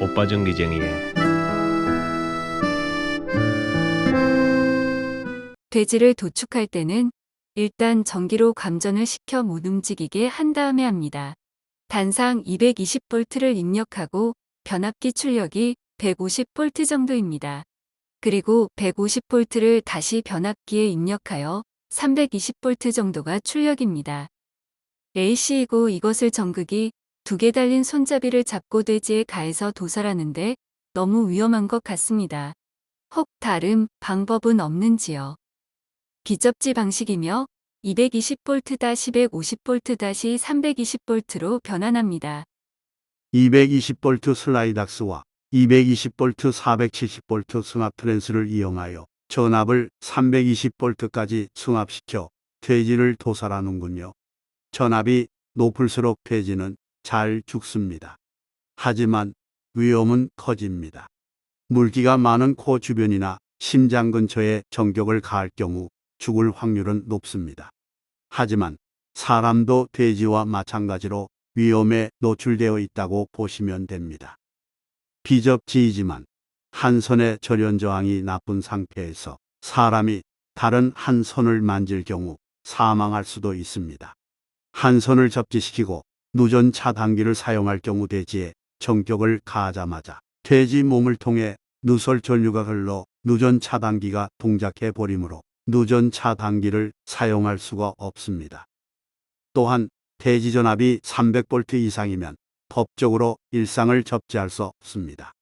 오빠 전기쟁이에 돼지를 도축할 때는 일단 전기로 감전을 시켜 못 움직이게 한 다음에 합니다. 단상 220V를 입력하고 변압기 출력이 150V 정도입니다. 그리고 150V를 다시 변압기에 입력하여 320V 정도가 출력입니다. AC이고 이것을 전극이 두 개 달린 손잡이를 잡고 돼지에 가해서 도살하는데 너무 위험한 것 같습니다. 혹 다른 방법은 없는지요? 비접지 방식이며 220V-150V-320V로 변환합니다. 220V 슬라이닥스와 220V 470V 승합 트랜스를 이용하여 전압을 320V까지 승합시켜 돼지를 도살하는군요. 전압이 높을수록 돼지는 잘 죽습니다. 하지만 위험은 커집니다. 물기가 많은 코 주변이나 심장 근처에 정격을 가할 경우 죽을 확률은 높습니다. 하지만 사람도 돼지와 마찬가지로 위험에 노출되어 있다고 보시면 됩니다. 비접지이지만 한 손의 절연 저항이 나쁜 상태에서 사람이 다른 한 손을 만질 경우 사망할 수도 있습니다. 한 손을 접지시키고 누전 차단기를 사용할 경우 돼지에 정격을 가하자마자 돼지 몸을 통해 누설 전류가 흘러 누전 차단기가 동작해 버리므로 누전 차단기를 사용할 수가 없습니다. 또한 대지 전압이 300V 이상이면 법적으로 일상을 접지할 수 없습니다.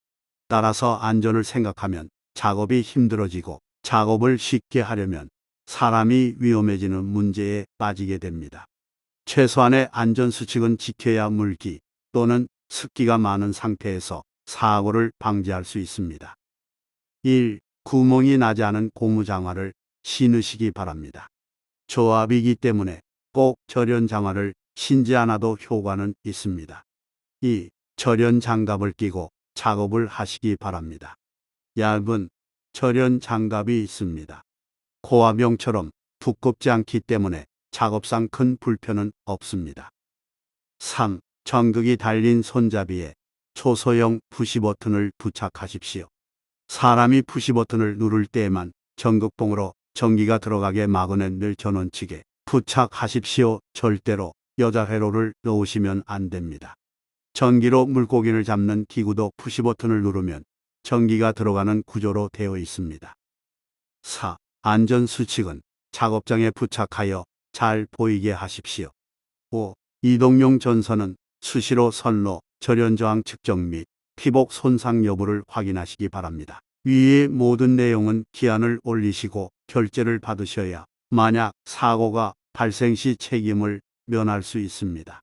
따라서 안전을 생각하면 작업이 힘들어지고 작업을 쉽게 하려면 사람이 위험해지는 문제에 빠지게 됩니다. 최소한의 안전수칙은 지켜야 물기 또는 습기가 많은 상태에서 사고를 방지할 수 있습니다. 1. 구멍이 나지 않은 고무장화를 신으시기 바랍니다. 조합이기 때문에 꼭 절연 장화를 신지 않아도 효과는 있습니다. 2. 절연 장갑을 끼고 작업을 하시기 바랍니다. 얇은 절연 장갑이 있습니다. 코와병처럼 두껍지 않기 때문에 작업상 큰 불편은 없습니다. 3. 전극이 달린 손잡이에 초소형 푸시 버튼을 부착하십시오. 사람이 푸시 버튼을 누를 때에만 전극봉으로 전기가 들어가게 마그넷을 전원측에 부착하십시오. 절대로 여자 회로를 넣으시면 안 됩니다. 전기로 물고기를 잡는 기구도 푸시 버튼을 누르면 전기가 들어가는 구조로 되어 있습니다. 4. 안전 수칙은 작업장에 부착하여 잘 보이게 하십시오. 5. 이동용 전선은 수시로 선로, 절연저항 측정 및 피복 손상 여부를 확인하시기 바랍니다. 위의 모든 내용은 기한을 올리시고 결제를 받으셔야 만약 사고가 발생 시 책임을 면할 수 있습니다.